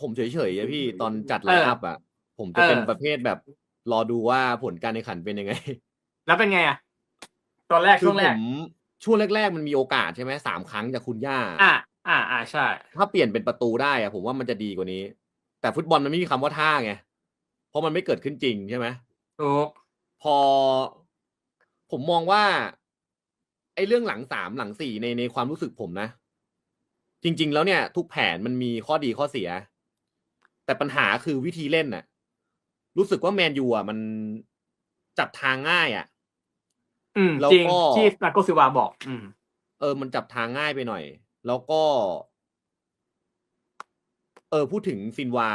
ผมเฉยๆอะพี่ตอนจัดไลเออน์อัพอะผมจะเป็นเออประเภทแบบรอดูว่าผลการแข่งขันเป็นยังไง แล้วเป็นไงอะตอนแรกคืช่อวงแรผกมช่วงแรกๆมันมีโอกาสใช่ไหมสามครั้งจากคุณย่า อ่าอ่าอ่าใช่ ถ้าเปลี่ยนเป็นประตูได้อะผมว่ามันจะดีกว่านี้ แต่ฟุตบอลมันไม่มีคำว่าท่าไงเพราะมันไม่เกิดขึ้นจริงใช่ไหมถูกพอ ผมมองว่า ไอ้เรื่องหลังสามหลังสี่ในในความรู้สึกผมนะจริง ๆ แล้วเนี่ย ทุกแผนมันมีข้อดีข้อเสีย แต่ปัญหาคือวิธีเล่นน่ะ รู้สึกว่าแมนยูอะมันจับทางง่ายอะ อืมแล้วจริงก็ที่มาโกซิวาบอก อืม เออ มันจับทางง่ายไปหน่อย แล้วก็ เออ พูดถึงซินวา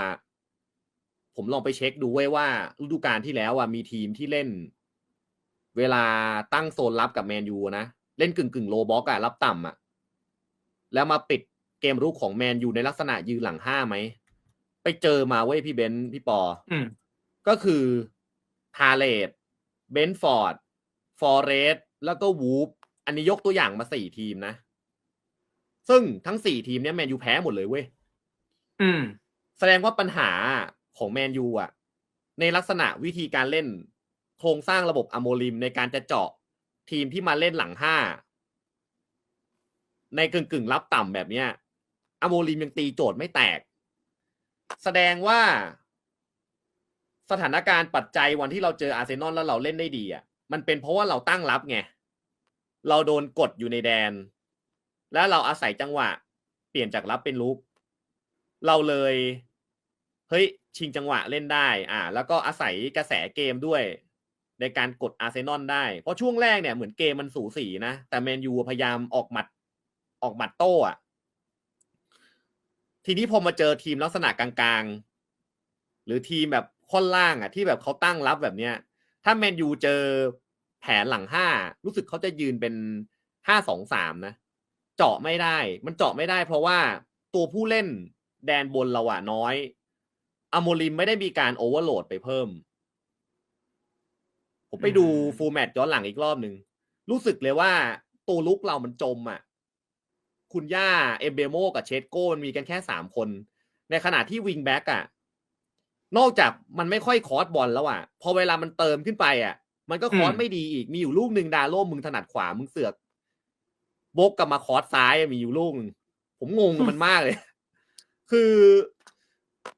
ผมลองไปเช็คดูไว้ว่าฤดูกาลที่แล้วอะมีทีมที่เล่น เวลาตั้งโซนรับกับแมนยูนะ เล่นกึ่งกึ่งโลบ็อกอะรับต่ำอะแล้วมาปิดเกมรุกของแมนยูในลักษณะยืนหลังห้าไหมไป เจอมาเว้ยพี่เบนซ์พี่ปออืมก็คือพาเลตเบนฟอร์ด ฟอร์เรสแล้วก็วูฟอันนี้ยกตัวอย่างมาสี่ทีมนะ ซึ่งทั้งสี่ทีมเนี้ยแมนยูแพ้หมดเลยเว้ยอืม แสดงว่าปัญหาของแมนยูอะ ในลักษณะวิธีการเล่น โครงสร้างระบบอโมลิมในการจะเจาะทีมที่มาเล่นหลังห้า ในกึ่งกึ่งๆรับต่ำแบบเนี้ยอโมลิมยังตีโจทย์ไม่แตก แสดงว่า สถานการณ์ปัจจัยวันที่เราเจออาร์เซนอลแล้วเราเล่นได้ดีอะมันเป็นเพราะว่าเราตั้งรับไง เราโดนกดอยู่ในแดน แล้วเราอาศัยจังหวะ เปลี่ยนจากรับเป็นลุกเราเลยเฮ้ยชิงจังหวะเล่นได้ อ่า แล้วก็อาศัยกระแสเกมด้วย ในการกดอาร์เซนอลได้ เพราะช่วงแรกเนี่ยเหมือนเกมมันสูสีนะ แต่แมนยูพยายามออกหมัดออกหมัดโต้อะ ทีนี้พอมาเจอทีมลักษณะกลางๆ หรือทีมแบบค่อนล่างอะที่แบบเขาตั้งรับแบบเนี้ย ถ้าแมนยูเจอแผนหลังห้ารู้สึกเขาจะยืนเป็นห้าสองสามนะ เจาะไม่ได้ มันเจาะไม่ได้ เพราะว่าตัวผู้เล่นแดนบนเราอะน้อยอโมลิมไม่ได้มีการโอเวอร์โหลดไปเพิ่ม ผมไปดูอืมฟูลแมตย้อนหลังอีกรอบหนึ่ง รู้สึกเลยว่าตัวลุกเรามันจมอะ คุณย่าเอมเบโมกับเชสโก้มันมีกันแค่สามคน ในขณะที่วิงแบ็กอะนอกจากมันไม่ค่อยคอร์สบอลแล้วอะพอเวลามันเติมขึ้นไปอะมันก็คอร์สอืมไม่ดีอีกมีอยู่ลูกหนึ่งดาโล่มึงถนัดขวามึงเสือกโบกกลับมาคอร์สซ้ายอะมีอยู่ลูกหนึ่งผมงงกับมันมากเลย คือ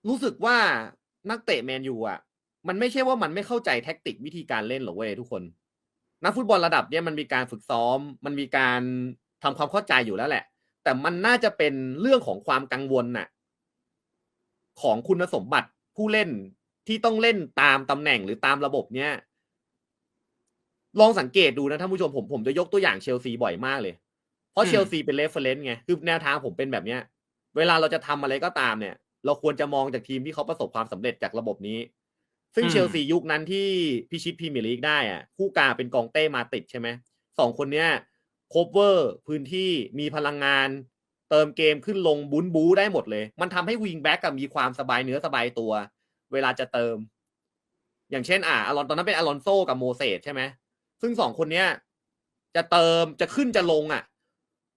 รู้สึกว่านักเตะแมนยูอะ มันไม่ใช่ว่ามันไม่เข้าใจแท็กติกวิธีการเล่นหรอกเว้ยทุกคน นักฟุตบอลระดับเนี้ยมันมีการฝึกซ้อม มันมีการทำความเข้าใจอยู่แล้วแหละ แต่มันน่าจะเป็นเรื่องของความกังวลน่ะ ของคุณสมบัติผู้เล่นที่ต้องเล่นตามตำแหน่งหรือตามระบบเนี้ยลองสังเกตดูนะท่านผู้ชมผมผมจะยกตัวอย่างเชลซีบ่อยมากเลย เพราะอืมเชลซีเป็นเรฟเฟรนซ์ไงคือแนวทางผมเป็นแบบเนี้ย เวลาเราจะทำอะไรก็ตามเนี่ย เราควรจะมองจากทีมที่เขาประสบความสำเร็จจากระบบนี้ ซึ่งอืมเชลซียุคนั้นที่พิชิตพรีเมียร์ลีกได้อะคู่กลางเป็นกองเต้มาติดใช่ไหมสองคนเนี้ย โคเวอร์พื้นที่มีพลังงาน เติมเกมขึ้นลงบุ้นบูได้หมดเลย มันทำให้วิงแบ็กกับมีความสบายเนื้อสบายตัว เวลาจะเติม อย่างเช่น อ่าอารอนตอนนั้นเป็นอารอนโซกับโมเสสใช่ไหมซึ่งสองคนเนี้ยจะเติมจะขึ้นจะลงอะ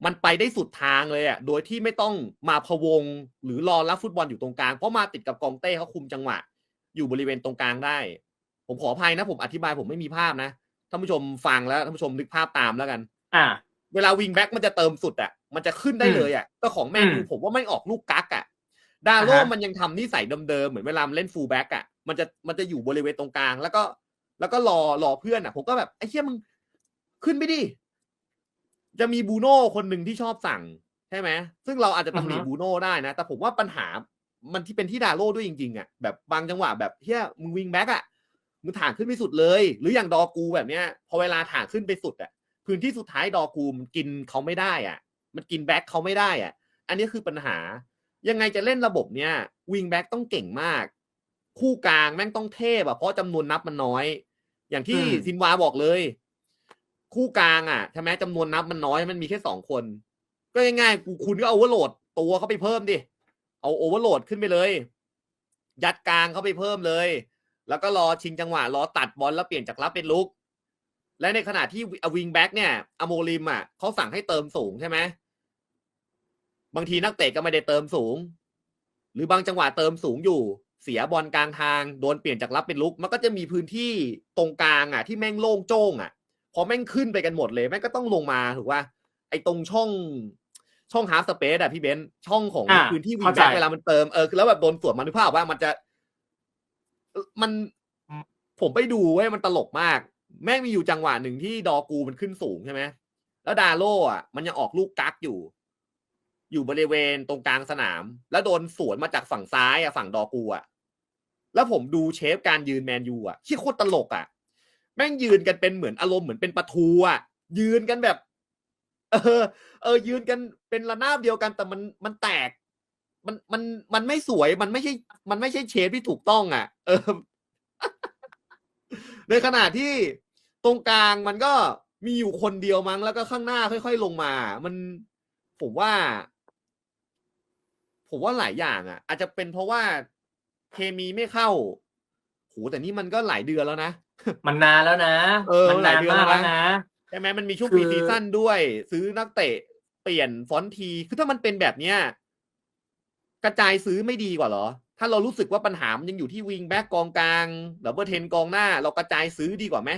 มันไปได้สุดทางเลยอะ โดยที่ไม่ต้องมาพวงหรือรอรับฟุตบอลอยู่ตรงกลาง เพราะมาติดกับกองเต้เขาคุมจังหวะ อยู่บริเวณตรงกลางได้ ผมขออภัยนะ ผมอธิบายผมไม่มีภาพนะท่านผู้ชมฟังแล้วท่านผู้ชมนึกภาพตามแล้วกัน อ่า เวลาวิงแบ็กมันจะเติมสุดอะ มันจะขึ้นได้เลยอะแต่ของแมนยูอืมผมว่าไม่ออกลูกกักอะ ดาโลอ่าฮะมันยังทำนิสัยเดิมๆเหมือนเวลามันเล่นฟูลแบ็กอะ มันจะมันจะอยู่บริเวณตรงกลาง แล้วก็ แล้วก็รอรอเพื่อนอะ ผมก็แบบไอ้เชี่ยมึงขึ้นไปดิ จะมีบูโน่คนหนึ่งที่ชอบสั่งใช่ไหมซึ่งเราอาจจะตำหนิอือฮึบูโน่ได้นะ แต่ผมว่าปัญหามันที่เป็นที่ดาโลด้วยจริงๆอะแบบบางจังหวะแบบเฮียมึงวิงแบ็กอะมึงถ่างขึ้นไปสุดเลย หรืออย่างดอกูแบบเนี้ย พอเวลาถ่างขึ้นไปสุดอะ พื้นที่สุดท้ายดอกูมันกินเขาไม่ได้อะ มันกินแบ็คเขาไม่ได้อะ อันนี้คือปัญหา ยังไงจะเล่นระบบเนี้ยวิงแบ็กต้องเก่งมาก คู่กลางแม่งต้องเทพอะเพราะจำนวนนับมันน้อย อย่างที่อืมซินวาบอกเลย คู่กลางอะใช่ไหมจำนวนนับมันน้อยมันมีแค่สองคน ก็ง่ายๆกูคุณก็เอาโอเวอร์โหลดตัวเขาไปเพิ่มดิเอาโอเวอร์โหลดขึ้นไปเลย ยัดกลางเข้าไปเพิ่มเลย แล้วก็รอชิงจังหวะรอตัดบอลแล้วเปลี่ยนจากรับเป็นลุก และในขณะที่วิงแบ็กเนี่ยอโมลิมอะเขาสั่งให้เติมสูงใช่ไหมบางทีนักเตะก็ไม่ได้เติมสูง หรือบางจังหวะเติมสูงอยู่ เสียบอลกลางทางโดนเปลี่ยนจากรับเป็นลุก มันก็จะมีพื้นที่ตรงกลางอะ ที่แม่งโล่งโจ้งอะ พอแม่งขึ้นไปกันหมดเลยแม่งก็ต้องลงมาถูกป่ะไอ้ตรงช่องช่องฮาร์ฟสเปซอะพี่เบนซ์ช่องของอ่าพื้นที่วิงเข้าใจแบ็คเวลามันเติมเออแล้วแบบโดนสวนมันนึกภาพว่ามันจะเอ่อมันผมไปดูเว้ยมันตลกมาก แม่งมีอยู่จังหวะหนึ่งที่ดอกูมันขึ้นสูงใช่ไหมแล้วดาโลอะมันยังออกลูกกักอยู่ อยู่บริเวณตรงกลางสนาม แล้วโดนสวนมาจากฝั่งซ้ายอะฝั่งดอกูอะ แล้วผมดูเชฟการยืนแมนยูอะที่โคตรตลกอะ แม่งยืนกันเป็นเหมือนอารมณ์เหมือนเป็นประตูอะ ยืนกันแบบ เออ เออ ยืนกันเป็นระนาบเดียวกันแต่มันมันแตก มันมันมันไม่สวยมันไม่ใช่ มันไม่ใช่เชฟที่ถูกต้องอะ เออ ในขณะที่ ตรงกลางมันก็มีอยู่คนเดียวมั้ง แล้วก็ข้างหน้าค่อย ๆ ลงมา มันผมว่า ผมว่าหลายอย่างอะ อาจจะเป็นเพราะว่าเคมีไม่เข้าโหแต่นี่มันก็หลายเดือนแล้วนะ มันนานแล้วนะ เออมันนานหลายเดือนมากแล้แล้ววนะนะใช่ไหมมันมีช่วงคือปีซีซั่นด้วย ซื้อนักเตะเปลี่ยนฟอนต์ที คือถ้ามันเป็นแบบเนี้ยกระจายซื้อไม่ดีกว่าเหรอ ถ้าเรารู้สึกว่าปัญหามันยังอยู่ที่วิงแบ็กกองกลางดับเบิลเทนกองหน้า เรากระจายซื้อดีกว่าไหม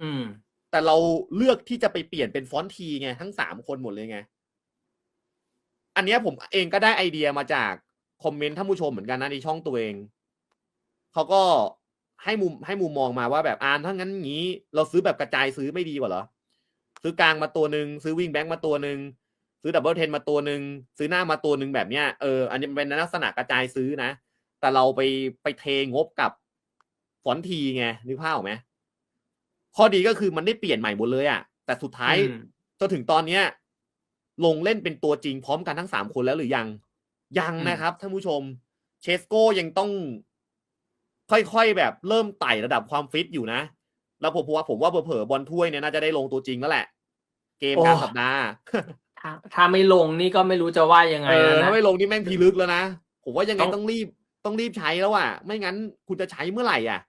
อืม แต่เราเลือกที่จะไปเปลี่ยนเป็นฟอนต์ทีไงทั้งสามคนหมดเลยไง อันเนี้ยผมเองก็ได้ไอเดียมาจากคอมเมนต์ท่านผู้ชมเหมือนกันนะในช่องตัวเอง เขาก็ให้มุมให้มุมมองมาว่าแบบอ่านถ้างั้นงี้ เราซื้อแบบกระจายซื้อไม่ดีกว่าเหรอ ซื้อกลางมาตัวหนึ่งซื้อวิ่งแบ็กมาตัวหนึ่งซื้อดับเบิลเทนมาตัวหนึ่งซื้อหน้ามาตัวหนึ่งแบบเนี้ยเอออันนี้เป็นลักษณะกระจายซื้อนะ แต่เราไปไปเทงบกับฟอนต์ทีไงนึกภาพออกไหม ข้อดีก็คือมันได้เปลี่ยนใหม่หมดเลยอะแต่สุดท้ายอืมจนถึงตอนเนี้ย ลงเล่นเป็นตัวจริงพร้อมกันทั้งสามคนแล้วหรือยัง ยังนะครับท่านผู้ชม เชสโก้ยังต้อง ค่อยๆแบบเริ่มไต่ระดับความฟิตอยู่นะ แล้วผมว่าผมว่าเผลอๆบอลถ้วยเนี่ยน่าจะได้ลงตัวจริงแล้วแหละ เกมกลางสัปดาห์ถ้าถ้าไม่ลงนี่ก็ไม่รู้จะว่ายังไงเออแล้วนะถ้าไม่ลงนี่แม่งพีลึกแล้วนะผมว่ายังไงต้องต้องรีบต้องรีบใช้แล้วอะ ไม่งั้นคุณจะใช้เมื่อไหร่อะ